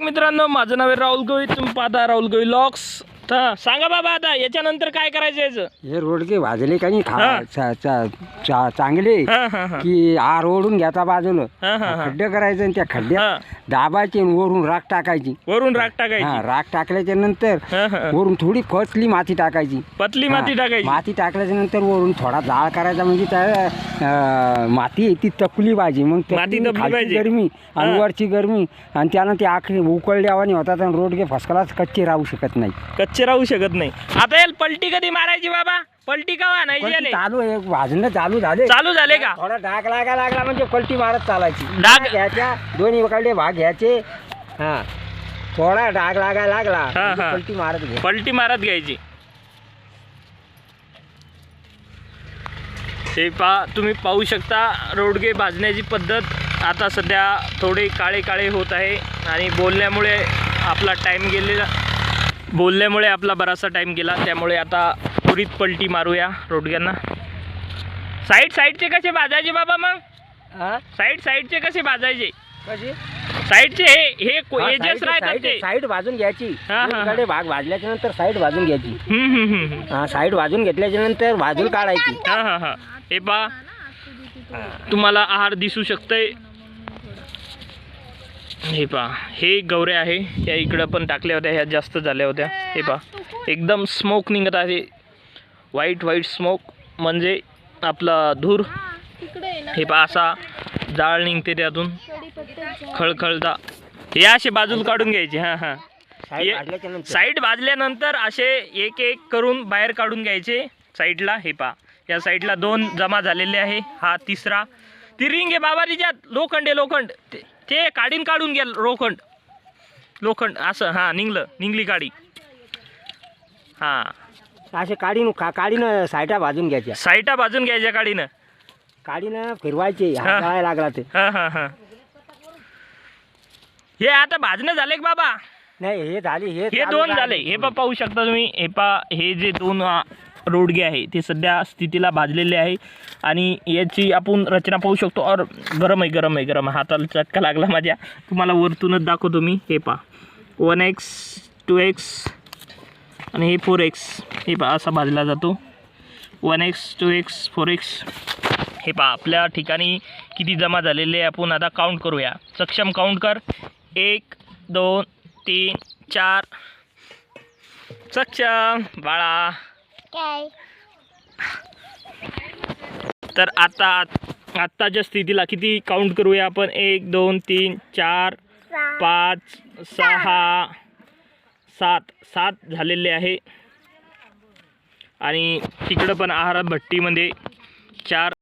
मित्रांनो माझं नाव आहे राहुल गवई तुम्ही पाहता राहुल गवई लॉक्स. तर सांगा बाबा आता याच्यानंतर काय करायचं याचं? हे रोडके भाजले का नाही हा. खा चा- चा- चा- चांगले? हा हा हा. की आ रोडून घ्यायचा बाजूला. हा हा हा. खड्डे करायचे आणि त्या हा. खड्ड्यात दाबायचे आणि वरून राख टाकायची. वरून राख हा टाकायची राख टाकल्याच्या नंतर हा, हा. वरून थोडी कचली माती टाकायची. पतली माती हा, टाकायची. माती टाकल्याच्या नंतर वरून थोडा जाळ करायचा म्हणजे त्या अं, माती आहे ती तपली पाहिजे. मग माती तपली तपली खालची पाहिजे. गरमी हा. आणि वरची गरमी आणि त्यानं ते आखरी उकळल्यावानी होतात आणि रोडगे फसकलाच कच्चे राहू शकत नाही कच्चे राहू शकत नाही. आता याला पलटी कधी मारायची बाबा? पलटी का नाही याले चालू आहे. भाजणं चालू झाले. चालू झाले का? थोडा डाग लागा लागला म्हणजे पलटी मारत चालायची. डाग- भाग घ्यायच्या दोन्ही कडे भाग घ्यायचे. हा. थोडा डाग लागायला लागला हा, म्हणजे हा. पलटी मारत घे. पलटी मारत घ्यायची. हे पा तुम्ही पाहू शकता रोडगे भाजण्याची पद्धत आता सध्या थोडे काळे काळे होत आहे. आणि बोलण्यामुळे आपला टाईम गेलेला बोलल्यामुळे आपला बराचसा टाईम गेला. त्यामुळे आता त्वरित पलटी मारूया रोडग्यांना. साईड साईडचे कसे भाजायचे बाबा मग? हा? साईड साईडचे कसे भाजायचे? साईडचे हे हे एजेस साईड- राहतात साईड- ते. साईड भाजून घ्यायची. हा, हा, कडे भाग भाजल्याच्या नंतर साईड भाजून घ्यायची. हा साईड भाजून घेतल्याच्या नंतर भाजून काढायची. हा हा हा. हे पा तुम्हाला आहार दिसू शकतंय. हे पा हे गवरे आहे या इकडं पण टाकल्या होत्या ह्या जास्त झाल्या होत्या. हे पा एकदम स्मोक निघत आहे. व्हाईट व्हाईट स्मोक म्हणजे आपला धूर. हे पा असा जाळ निघते त्यातून. खळखळता. हे असे बाजूला काढून घ्यायचे हां हां. साईड भाजल्यानंतर. असे एक एक करून बाहेर काढून घ्यायचे. साईडला हे पा या साईडला दोन जमा झालेले आहे. हा तिसरा. ती रिंग आहे बाबा तिच्यात. लोखंड आहे लोखंड. ते- काढीन काढून घ्या लोखंड. लोखंड असं हां निघलं निघली काडी. हां. असे काढीन का काढीनं साईडा भाजून घ्यायच्या. साईटा भाजून घ्यायच्या काडीनं काढीनं फिरवायचे हा. लागला ते. हां हां हां. हे आता भाजणं झाले का बाबा? नाही हे झाले हे हे दोन. झाले. हे पा पाहू शकता तुम्ही. हे पा हे जे दोन रोडगे आहे. ते सध्या स्थितीला भाजलेले आहे. आणि याची आपण रचना पाहू शकतो. और गरम आहे गरम आहे गरम आहे. हाताला चटका लागला माझ्या. तुम्हाला वरतूनच दाखवतो मी. हे पा वन एक्स टू एक्स आणि हे फोर एक्स हे पा असा भाजला जातो. One X two X four X हे पहा आपल्या ठिकाणी किती जमा झालेले आहे आपण आता काउंट करूया. सक्षम काउंट कर. एक दोन तीन चार. सक्षम. बाळा. काय? तर आता आत्ताच्या स्थितीला किती काउंट करूया आपण? एक दोन तीन चार पाच सहा सात. सात झालेले आहे. आणि तिकडं पण आहार भट्टीमध्ये चार